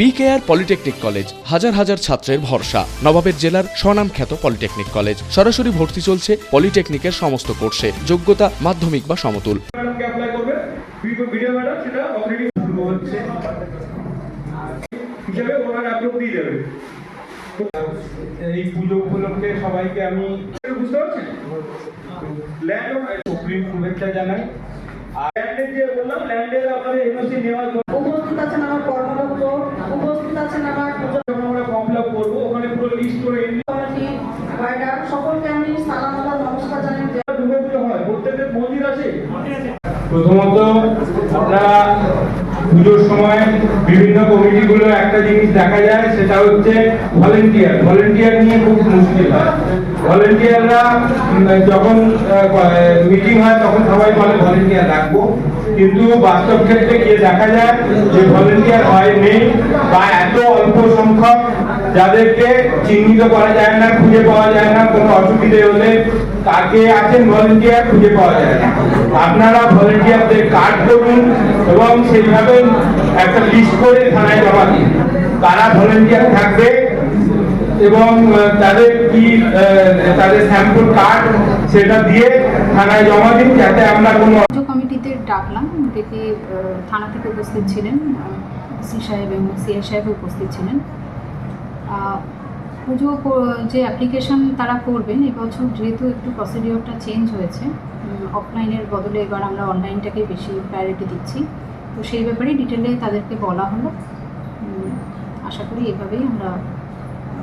BKR polytechnic college হাজার হাজার ছাত্রের ভরসা। নবাবের জেলার স্বনামখ্যাত পলিটেকনিক কলেজ সরাসরি ভর্তি চলছে পলিটেকনিকের সমস্ত কোর্সে। যোগ্যতা মাধ্যমিক বা সমতুল। হিসাবে ওনার দিয়ে দেবে। এই পুজো উপলক্ষে সবাইকে আমি বুঝতে পারছেন? ল্যান্ড সুপ্রিম শুভেচ্ছা জানাই। আর ল্যান্ডের যে বললাম ল্যান্ডের আপনাদের এনওসি নেওয়ার উপস্থিত আছেন আমার আছেন আমার যখন আমরা ফর্ম ফিল আপ করব ওখানে পুরো লিস্ট করে এনে কমিটি রাইডার সকলকে আমি সালাম আলাদা নমস্কার জানাই। দুর্গাপুজো হয় প্রত্যেকের মন্দির আছে। প্রথমত আপনারা পুজোর সময় বিভিন্ন কমিটিগুলো একটা জিনিস দেখা যায়, সেটা হচ্ছে ভলেন্টিয়ার ভলেন্টিয়ার নিয়ে খুব মুশকিল হয়। ভলেন্টিয়াররা যখন মিটিং হয়, তখন সবাই বলে ভলেন্টিয়ার রাখব। কিন্তু বাস্তব ক্ষেত্রে গিয়ে দেখা যায় যে ভলেন্টিয়ার হয় নেই বা এত অল্প সংখ্যক যাদেরকে চিহ্নিত করা যায় না খুঁজে পাওয়া যায় না কোনো অসুবিধে হলে কাকে আছেন ভলেন্টিয়ার খুঁজে পাওয়া যায় না। আপনারা ভলেন্টিয়ারদের কার্ড করুন এবং সেইভাবে একটা লিস্ট করে থানায় জমা দিন। কারা ভলেন্টিয়ার থাকবে এবং তাদের কি তাদের স্যাম্পল কার্ড সেটা দিয়ে থানায় জমা দিন যাতে আমরা কোনো কমিটিতে ডাকলাম ডেকে আহ, থানা থেকে উপস্থিত ছিলেন সি সাহেব এবং সিআই সাহেব উপস্থিত ছিলেন। পুজো যে অ্যাপ্লিকেশন তারা করবেন এবছর যেহেতু একটু প্রসিডিওরটা চেঞ্জ হয়েছে অফলাইনের বদলে এবার আমরা অনলাইনটাকে বেশি প্রায়োরিটি দিচ্ছি। তো সেই ব্যাপারে ডিটেলে তাদেরকে বলা হলো। আশা করি এভাবেই আমরা